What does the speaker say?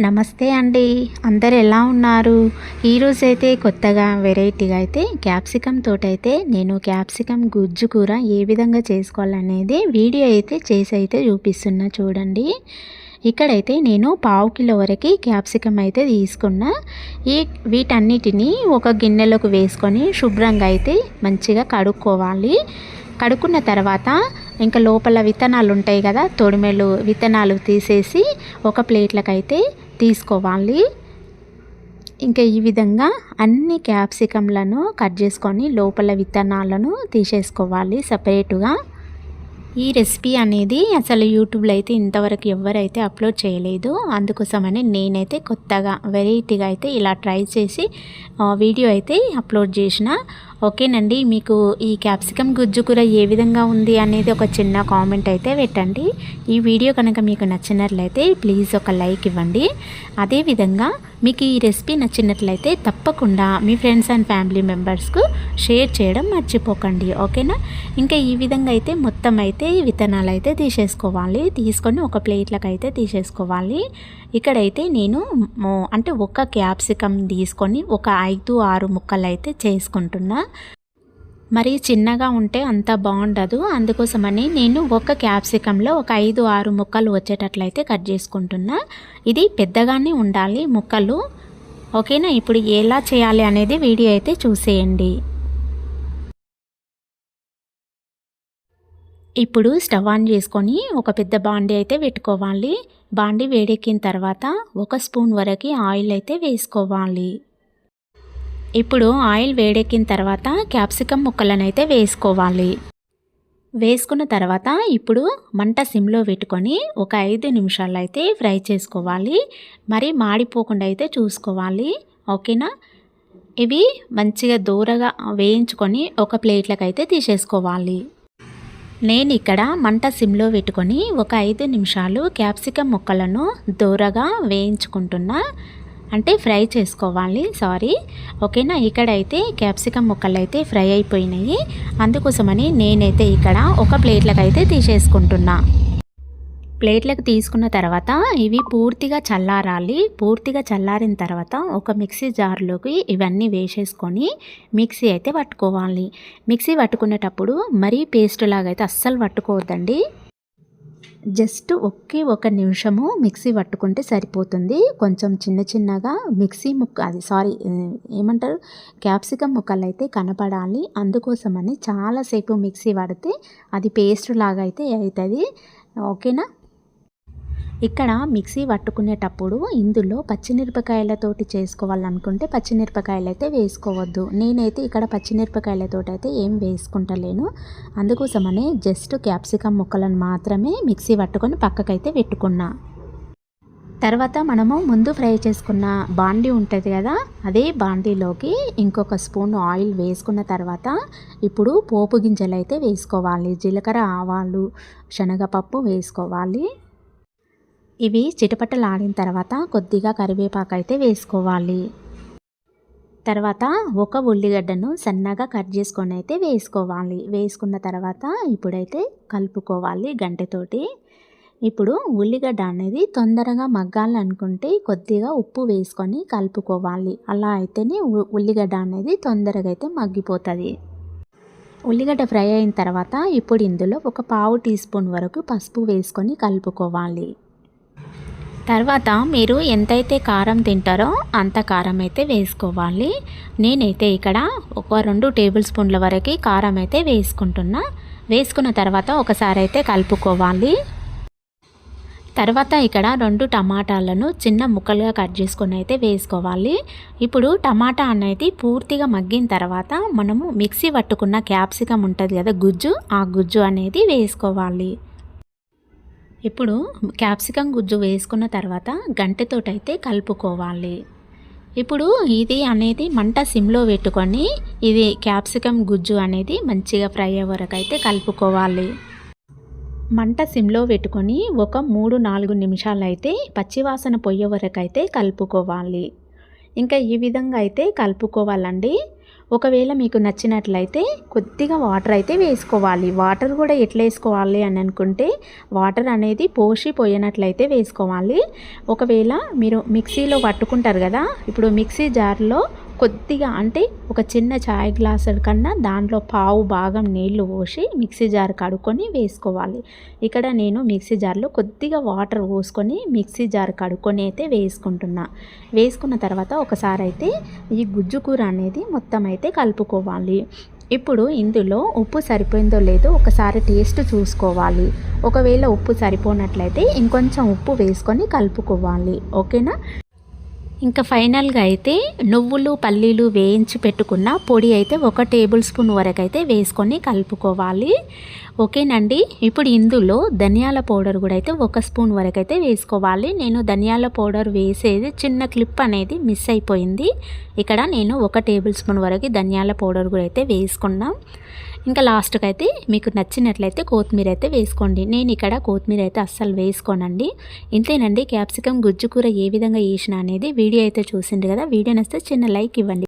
నమస్తే అండి. అందరు ఎలా ఉన్నారు? ఈరోజు అయితే కొత్తగా వెరైటీగా అయితే క్యాప్సికమ్ తోటైతే నేను క్యాప్సికమ్ గుజ్జు కూర ఏ విధంగా చేసుకోవాలనేది వీడియో అయితే చేసి అయితే చూపిస్తున్నా చూడండి. ఇక్కడైతే నేను పావు కిలో వరకు క్యాప్సికమ్ అయితే తీసుకున్నా. ఈ వీటన్నిటిని ఒక గిన్నెలోకి వేసుకొని శుభ్రంగా అయితే మంచిగా కడుక్కోవాలి. కడుక్కున్న తర్వాత ఇంకా లోపల విత్తనాలు ఉంటాయి కదా తొడిమెలు విత్తనాలు తీసేసి ఒక ప్లేట్లకైతే తీసుకోవాలి. ఇంకా ఈ విధంగా అన్ని క్యాప్సికంలను కట్ చేసుకొని లోపల విత్తనాలను తీసేసుకోవాలి సపరేటుగా. ఈ రెసిపీ అనేది అసలు యూట్యూబ్లో అయితే ఇంతవరకు ఎవరైతే అప్లోడ్ చేయలేదు అందుకోసమని నేనైతే కొత్తగా వెరైటీగా అయితే ఇలా ట్రై చేసి వీడియో అయితే అప్లోడ్ చేసిన ఓకేనండి మీకు ఈ క్యాప్సికమ్ గుజ్జు కూర ఏ విధంగా ఉంది అనేది ఒక చిన్న కామెంట్ అయితే పెట్టండి. ఈ వీడియో కనుక మీకు నచ్చినట్లయితే ప్లీజ్ ఒక లైక్ ఇవ్వండి. అదేవిధంగా మీకు ఈ రెసిపీ నచ్చినట్లయితే తప్పకుండా మీ ఫ్రెండ్స్ అండ్ ఫ్యామిలీ మెంబర్స్కు షేర్ చేయడం మర్చిపోకండి. ఓకేనా? ఇంకా ఈ విధంగా అయితే మొత్తం అయితే విత్తనాలు అయితే తీసేసుకోవాలి. తీసుకొని ఒక ప్లేట్లకు అయితే తీసేసుకోవాలి. ఇక్కడైతే నేను అంటే ఒక క్యాప్సికమ్ తీసుకొని ఒక ఐదు ఆరు ముక్కలు అయితే చేసుకుంటున్నా. మరి చిన్నగా ఉంటే అంత బాగుండదు. అందుకోసమని నేను ఒక క్యాప్సికంలో ఒక ఐదు ఆరు ముక్కలు వచ్చేటట్లయితే కట్ చేసుకుంటున్నా. ఇది పెద్దగానే ఉండాలి ముక్కలు. ఓకేనా? ఇప్పుడు ఎలా చేయాలి అనేది వీడియో అయితే చూసేయండి. ఇప్పుడు స్టవ్ ఆన్ చేసుకొని ఒక పెద్ద బాండీ అయితే పెట్టుకోవాలి. బాండీ వేడెక్కిన తర్వాత ఒక స్పూన్ వరకు ఆయిల్ అయితే వేసుకోవాలి. ఇప్పుడు ఆయిల్ వేడెక్కిన తర్వాత క్యాప్సికమ్ ముక్కలను అయితే వేసుకోవాలి. వేసుకున్న తర్వాత ఇప్పుడు మంట సిమ్లో పెట్టుకొని ఒక ఐదు నిమిషాలు అయితే ఫ్రై చేసుకోవాలి. మరి మాడిపోకుండా అయితే చూసుకోవాలి. ఓకేనా? ఇవి మంచిగా దూరగా వేయించుకొని ఒక ప్లేట్లకు అయితే తీసేసుకోవాలి. నేను ఇక్కడ మంట సిమ్లో పెట్టుకొని ఒక ఐదు నిమిషాలు క్యాప్సికమ్ ముక్కలను దూరగా వేయించుకుంటున్నా. అంటే ఫ్రై చేసుకోవాలి సారీ. ఓకేనా? ఇక్కడైతే క్యాప్సికమ్ ముక్కలు అయితే ఫ్రై అయిపోయినాయి. అందుకోసమని నేనైతే ఇక్కడ ఒక ప్లేట్లకు అయితే తీసేసుకుంటున్నా. ప్లేట్లకు తీసుకున్న తర్వాత ఇవి పూర్తిగా చల్లారాలి. పూర్తిగా చల్లారిన తర్వాత ఒక మిక్సీ జార్లోకి ఇవన్నీ వేసేసుకొని మిక్సీ అయితే పట్టుకోవాలి. మిక్సీ పట్టుకునేటప్పుడు మరీ పేస్ట్ లాగా అయితే అస్సలు పట్టుకోవద్దండి. జస్ట్ ఒకే ఒక నిమిషము మిక్సీ పట్టుకుంటే సరిపోతుంది. కొంచెం చిన్న చిన్నగా మిక్సీ ముక్క అది సారీ ఏమంటారు? క్యాప్సికమ్ ముక్కలు అయితే కనపడాలి. అందుకోసమని చాలాసేపు మిక్సీ పడితే అది పేస్ట్ లాగా అయితే అవుతుంది. ఓకేనా? ఇక్కడ మిక్సీ పట్టుకునేటప్పుడు ఇందులో పచ్చిమిరపకాయలతోటి చేసుకోవాలనుకుంటే పచ్చిమిరపకాయలు అయితే వేసుకోవద్దు. నేనైతే ఇక్కడ పచ్చిమిరపకాయలతో అయితే ఏం వేసుకుంటలేను. అందుకోసమనే జస్ట్ క్యాప్సికమ్ ముక్కలను మాత్రమే మిక్సీ పట్టుకొని పక్కకైతే పెట్టుకున్నా. తర్వాత మనము ముందు ఫ్రై చేసుకున్న బాండీ ఉంటుంది కదా అదే బాండీలోకి ఇంకొక స్పూన్ ఆయిల్ వేసుకున్న తర్వాత ఇప్పుడు పోపు గింజలు అయితే వేసుకోవాలి. జీలకర్ర ఆవాలు శనగపప్పు వేసుకోవాలి. ఇవి చిటపటలాడిన తర్వాత కొద్దిగా కరివేపాకు అయితే వేసుకోవాలి. తర్వాత ఒక ఉల్లిగడ్డను సన్నగా కట్ చేసుకొని అయితే వేసుకోవాలి. వేసుకున్న తర్వాత ఇప్పుడైతే కలుపుకోవాలి గంటతోటి. ఇప్పుడు ఉల్లిగడ్డ అనేది తొందరగా మగ్గాలనుకుంటే కొద్దిగా ఉప్పు వేసుకొని కలుపుకోవాలి. అలా అయితేనే ఉల్లిగడ్డ అనేది తొందరగా అయితే మగ్గిపోతుంది. ఉల్లిగడ్డ ఫ్రై అయిన తర్వాత ఇప్పుడు ఇందులో ఒక పావు టీ స్పూన్ వరకు పసుపు వేసుకొని కలుపుకోవాలి. తర్వాత మీరు ఎంతైతే కారం తింటారో అంత కారం అయితే వేసుకోవాలి. నేనైతే ఇక్కడ ఒక రెండు టేబుల్ స్పూన్ల వరకు కారం అయితే వేసుకుంటున్నా. వేసుకున్న తర్వాత ఒకసారి అయితే కలుపుకోవాలి. తర్వాత ఇక్కడ రెండు టమాటాలను చిన్న ముక్కలుగా కట్ చేసుకొని అయితే వేసుకోవాలి. ఇప్పుడు టమాటా అనేది పూర్తిగా మగ్గిన తర్వాత మనము మిక్సీ పట్టుకున్న క్యాప్సికమ్ ఉంటుంది కదా గుజ్జు ఆ గుజ్జు అనేది వేసుకోవాలి. ఇప్పుడు క్యాప్సికం గుజ్జు వేసుకున్న తర్వాత గంటెతోటైతే కలుపుకోవాలి. ఇప్పుడు ఇది అనేది మంట సిమ్లో పెట్టుకొని ఇది క్యాప్సికం గుజ్జు అనేది మంచిగా ఫ్రై అయ్యే వరకు అయితే కలుపుకోవాలి. మంట సిమ్లో పెట్టుకొని ఒక మూడు నాలుగు నిమిషాలు అయితే పచ్చివాసన పొయ్యే వరకు అయితే కలుపుకోవాలి. ఇంకా ఈ విధంగా అయితే కలుపుకోవాలండి. ఒకవేళ మీకు నచ్చినట్లయితే కొద్దిగా వాటర్ అయితే వేసుకోవాలి. వాటర్ కూడా ఎట్లా వేసుకోవాలి అని అనుకుంటే వాటర్ అనేది పోసి పోయినట్లయితే వేసుకోవాలి. ఒకవేళ మీరు మిక్సీలో పట్టుకుంటారు కదా ఇప్పుడు మిక్సీ జార్లో కొద్దిగా అంటే ఒక చిన్న చాయ్ గ్లాసు కన్నా దాంట్లో పావు భాగం నీళ్ళు పోసి మిక్సీ జార్ కడుక్కొని వేసుకోవాలి. ఇక్కడ నేను మిక్సీ జార్లో కొద్దిగా వాటర్ పోసుకొని మిక్సీ జార్ కడుక్కొని అయితే వేసుకుంటున్నా. వేసుకున్న తర్వాత ఒకసారి అయితే ఈ గుజ్జు కూర అనేది మొత్తం అయితే కలుపుకోవాలి. ఇప్పుడు ఇందులో ఉప్పు సరిపోయిందో లేదో ఒకసారి టేస్ట్ చూసుకోవాలి. ఒకవేళ ఉప్పు సరిపోనట్లయితే ఇంకొంచెం ఉప్పు వేసుకొని కలుపుకోవాలి. ఓకేనా? ఇంకా ఫైనల్గా అయితే నువ్వులు పల్లీలు వేయించి పెట్టుకున్న పొడి అయితే ఒక టేబుల్ స్పూన్ వరకు అయితే వేసుకొని కలుపుకోవాలి. ఓకేనండి? ఇప్పుడు ఇందులో ధనియాల పౌడర్ కూడా అయితే ఒక స్పూన్ వరకు అయితే వేసుకోవాలి. నేను ధనియాల పౌడర్ వేసేది చిన్న క్లిప్ అనేది మిస్ అయిపోయింది. ఇక్కడ నేను ఒక టేబుల్ స్పూన్ వరకు ధనియాల పౌడర్ కూడా అయితే వేసుకున్నాం. ఇంకా లాస్ట్కి అయితే మీకు నచ్చినట్లయితే కొత్తిమీర అయితే వేసుకోండి. నేను ఇక్కడ కొత్తిమీర అయితే అస్సలు వేసుకోనండి. ఇంతేనండి క్యాప్సికమ్ గుజ్జు కూర ఏ విధంగా వేసిన అనేది వీడియో అయితే చూసింది కదా. వీడియో నచ్చితే చిన్న లైక్ ఇవ్వండి.